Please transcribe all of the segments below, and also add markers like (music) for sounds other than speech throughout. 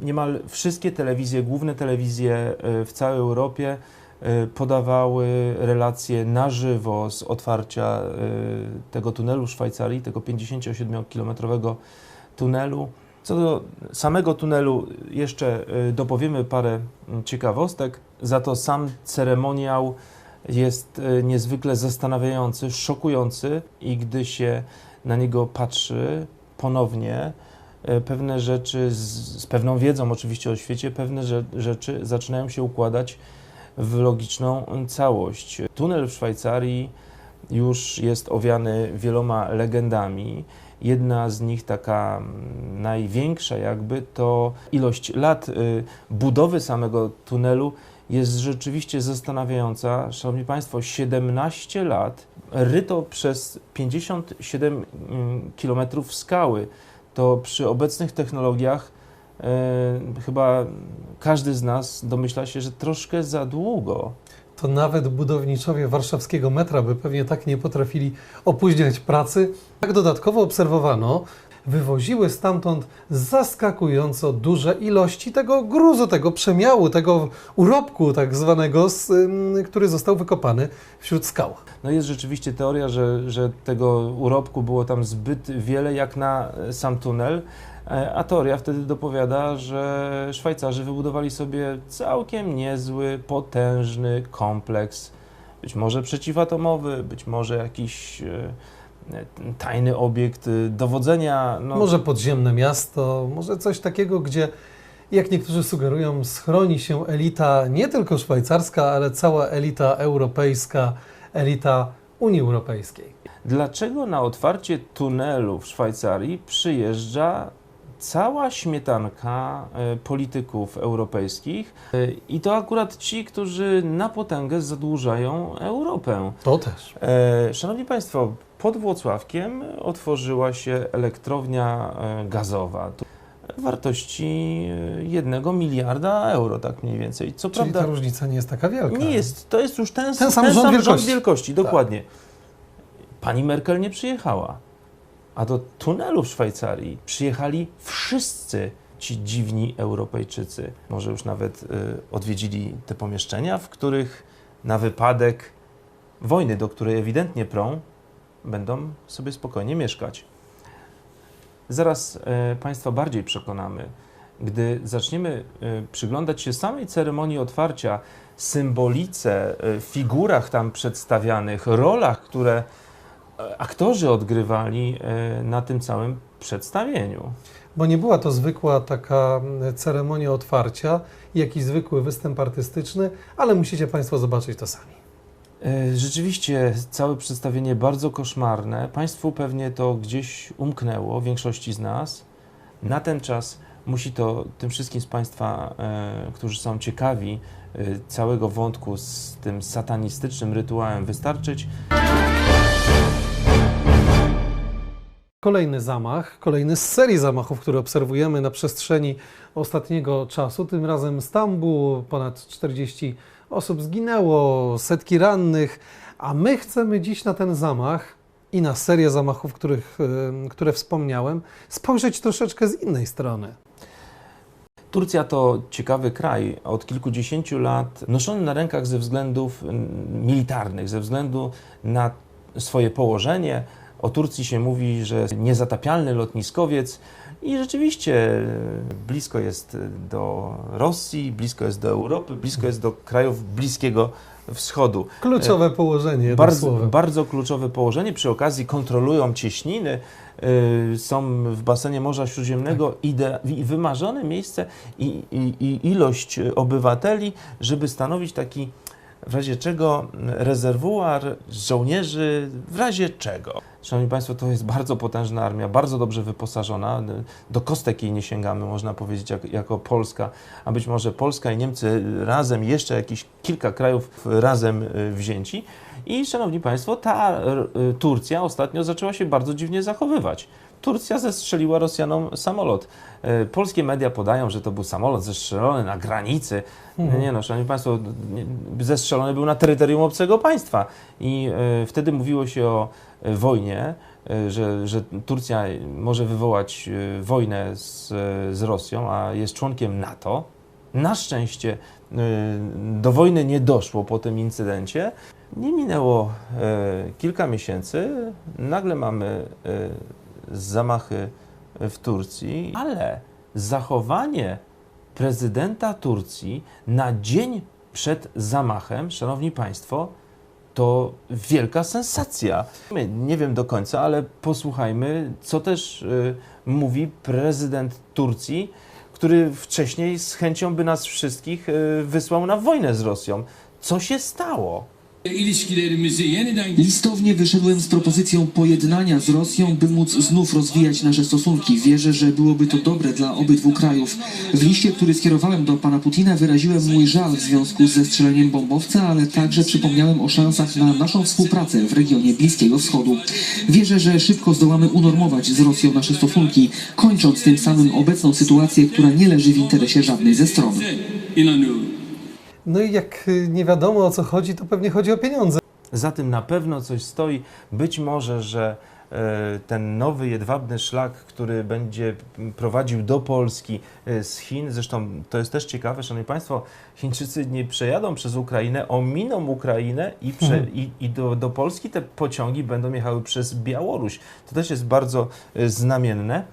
niemal wszystkie telewizje, główne telewizje e, w całej Europie e, podawały relacje na żywo z otwarcia e, tego tunelu w Szwajcarii, tego 57-kilometrowego tunelu. Co do samego tunelu, jeszcze dopowiemy parę ciekawostek. Za to sam ceremoniał jest niezwykle zastanawiający, szokujący i gdy się na niego patrzy ponownie, pewne rzeczy, z, z pewną wiedzą oczywiście o świecie, pewne rze- rzeczy zaczynają się układać w logiczną całość. Tunel w Szwajcarii już jest owiany wieloma legendami. Jedna z nich, taka mm, największa jakby, to ilość lat y, budowy samego tunelu jest rzeczywiście zastanawiająca. Szanowni Państwo, 17 lat ryto przez 57 km skały. To przy obecnych technologiach e, chyba każdy z nas domyśla się, że troszkę za długo. To nawet budowniczowie warszawskiego metra by pewnie tak nie potrafili opóźniać pracy. Jak dodatkowo obserwowano, wywoziły stamtąd zaskakująco duże ilości tego gruzu, tego przemiału, tego urobku tak zwanego, który został wykopany wśród skał. No jest rzeczywiście teoria, że, że tego urobku było tam zbyt wiele jak na e, sam tunel, e, a teoria wtedy dopowiada, że Szwajcarzy wybudowali sobie całkiem niezły, potężny kompleks, być może przeciwatomowy, być może jakiś e, tajny obiekt e, dowodzenia. No, Może podziemne miasto, może coś takiego, gdzie, jak niektórzy sugerują, schroni się elita nie tylko szwajcarska, ale cała elita europejska, elita Unii Europejskiej. Dlaczego na otwarcie tunelu w Szwajcarii przyjeżdża cała śmietanka e, polityków europejskich e, i to akurat ci, którzy na potęgę zadłużają Europę? To też. E, Szanowni Państwo, pod Włocławkiem otworzyła się elektrownia e, gazowa wartości e, jednego miliarda euro, tak mniej więcej. Co Czyli prawda ta różnica nie jest taka wielka. nie jest, to jest już ten, Ten sam rząd wielkości. wielkości, Tak. dokładnie. Pani Merkel nie przyjechała, a do tunelu w Szwajcarii przyjechali wszyscy ci dziwni Europejczycy. Może już nawet y, odwiedzili te pomieszczenia, w których na wypadek wojny, do której ewidentnie prą, będą sobie spokojnie mieszkać. Zaraz e, Państwa bardziej przekonamy, gdy zaczniemy e, przyglądać się samej ceremonii otwarcia, symbolice, e, figurach tam przedstawianych, rolach, które aktorzy odgrywali na tym całym przedstawieniu. Bo nie była to zwykła taka mm, ceremonia otwarcia, jakiś zwykły występ artystyczny, ale musicie Państwo zobaczyć to sami. E, Rzeczywiście całe przedstawienie bardzo koszmarne. Państwu pewnie to gdzieś umknęło, większości z nas. Na ten czas musi to tym wszystkim z Państwa, e, którzy są ciekawi e, całego wątku z tym satanistycznym rytuałem wystarczyć. Kolejny zamach, kolejny z serii zamachów, które obserwujemy na przestrzeni ostatniego czasu. Tym razem Stambuł, ponad 40 osób zginęło, setki rannych, a my chcemy dziś na ten zamach i na serię zamachów, których, e, które wspomniałem, spojrzeć troszeczkę z innej strony. Turcja to ciekawy kraj, od kilkudziesięciu lat noszony na rękach ze względów militarnych, ze względu na swoje położenie. O Turcji się mówi, że jest niezatapialny lotniskowiec i rzeczywiście e, blisko jest do Rosji, blisko jest do Europy, blisko jest do krajów Bliskiego Wschodu. Kluczowe położenie, jednym Bardzo, bardzo kluczowe położenie. Przy okazji kontrolują cieśniny, są w basenie Morza Śródziemnego ide, i wymarzone miejsce i, i, i ilość obywateli, żeby stanowić taki w razie czego rezerwuar żołnierzy, w razie czego. Szanowni Państwo, to jest bardzo potężna armia, bardzo dobrze wyposażona. Do kostek jej nie sięgamy, można powiedzieć, jak, jako Polska, a być może Polska i Niemcy razem, jeszcze jakieś kilka krajów razem y, wzięci. I szanowni Państwo, ta y, Turcja ostatnio zaczęła się bardzo dziwnie zachowywać. Turcja zestrzeliła Rosjanom samolot. Y, Polskie media podają, że to był samolot zestrzelony na granicy. Mhm. Nie no, szanowni Państwo, zestrzelony był na terytorium obcego państwa. I y, wtedy mówiło się o y, wojnie że, że Turcja może wywołać wojnę z, z Rosją, a jest członkiem NATO. Na szczęście do wojny nie doszło po tym incydencie. Nie minęło kilka miesięcy, nagle mamy zamachy w Turcji, ale zachowanie prezydenta Turcji na dzień przed zamachem, szanowni państwo, to wielka sensacja. Nie wiem do końca, ale posłuchajmy, co też y, mówi prezydent Turcji, który wcześniej z chęcią by nas wszystkich y, wysłał na wojnę z Rosją. Co się stało? Ilişkilerimizi yeniden Listownie wyszedłem z propozycją pojednania z Rosją, by móc znów rozwijać nasze stosunki. Wierzę, że byłoby to dobre dla obydwu krajów. W liście, który skierowałem do pana Putina, wyraziłem mój żal w związku ze strzeleniem bombowca, ale także przypomniałem o szansach na naszą współpracę w regionie Bliskiego Wschodu. Wierzę, że szybko zdołamy unormować z Rosją nasze stosunki, kończąc tym samym obecną sytuację, która nie leży w interesie żadnej ze stron. No i jak y, nie wiadomo o co chodzi, to pewnie chodzi o pieniądze. Za tym na pewno coś stoi. Być może, że e, ten nowy jedwabny szlak, który będzie prowadził do Polski e, z Chin, zresztą to jest też ciekawe, Szanowni Państwo, Chińczycy nie przejadą przez Ukrainę, ominą Ukrainę i, prze, i, i do, do Polski te pociągi będą jechały przez Białoruś. To też jest bardzo e, znamienne.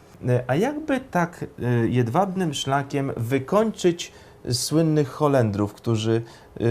A jakby tak jedwabnym szlakiem wykończyć słynnych Holendrów, którzy y,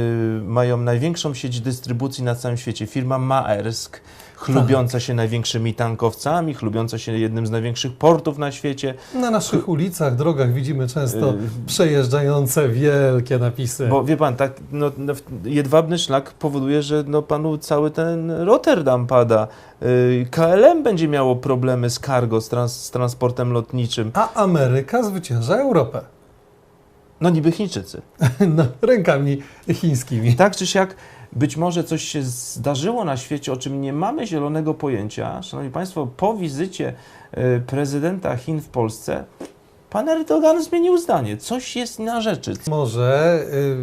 mają największą sieć dystrybucji na całym świecie. Firma Maersk, chlubiąca się największymi tankowcami, chlubiąca się jednym z największych portów na świecie. Na naszych ulicach, drogach widzimy często Y, przejeżdżające wielkie napisy. Bo wie pan, tak, no, no, jedwabny szlak powoduje, że no, panu cały ten Rotterdam pada. Y, KLM będzie miało problemy z cargo, z, trans, z transportem lotniczym. A Ameryka zwycięża Europę. No niby Chińczycy. (laughs) No, rękami chińskimi. Tak czy siak, być może coś się zdarzyło na świecie, o czym nie mamy zielonego pojęcia. Szanowni Państwo, po wizycie e, prezydenta Chin w Polsce, pan Erdogan zmienił zdanie. Coś jest na rzeczy. Może y,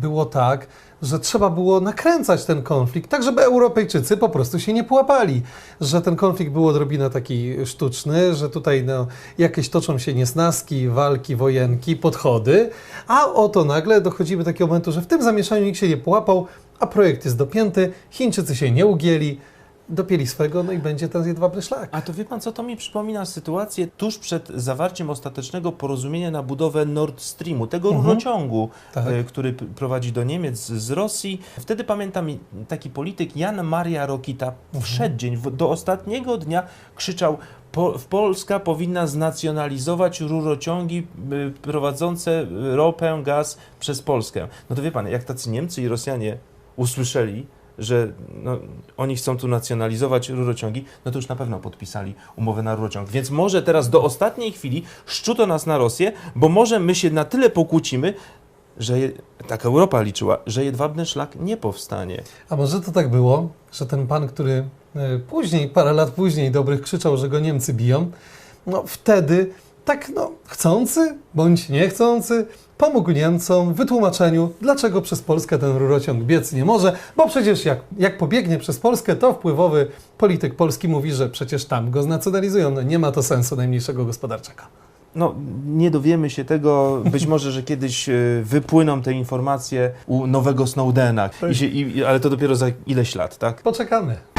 było tak, że trzeba było nakręcać ten konflikt, tak żeby Europejczycy po prostu się nie połapali. Że ten konflikt był odrobinę taki sztuczny, że tutaj no, jakieś toczą się niesnaski, walki, wojenki, podchody, a oto nagle dochodzimy do takiego momentu, że w tym zamieszaniu nikt się nie połapał, a projekt jest dopięty, Chińczycy się nie ugięli, dopięli swego, no i będzie ten jedwabny szlak. A to wie pan co, to mi przypomina sytuację tuż przed zawarciem ostatecznego porozumienia na budowę Nord Streamu, tego Mhm. rurociągu, Tak. e, który prowadzi do Niemiec z Rosji. Wtedy pamiętam taki polityk Jan Maria Rokita Mhm. w przeddzień, w, do ostatniego dnia krzyczał po, Polska powinna znacjonalizować rurociągi y, prowadzące ropę, gaz przez Polskę. No to wie pan, jak tacy Niemcy i Rosjanie usłyszeli, że no, oni chcą tu nacjonalizować rurociągi, no to już na pewno podpisali umowę na rurociąg. Więc może teraz do ostatniej chwili szczuto nas na Rosję, bo może my się na tyle pokłócimy, że je, tak Europa liczyła, że jedwabny szlak nie powstanie. A może to tak było, że ten pan, który e, później, parę lat później dobrych krzyczał, że go Niemcy biją, no wtedy tak no chcący bądź niechcący pomógł Niemcom w wytłumaczeniu, dlaczego przez Polskę ten rurociąg biec nie może, bo przecież jak, jak pobiegnie przez Polskę, to wpływowy polityk polski mówi, że przecież tam go znacjonalizują. No nie ma to sensu najmniejszego gospodarczego. No, nie dowiemy się tego. Być może, że kiedyś e, wypłyną te informacje u nowego Snowdena, I się, i, ale to dopiero za ileś lat, tak? Poczekamy.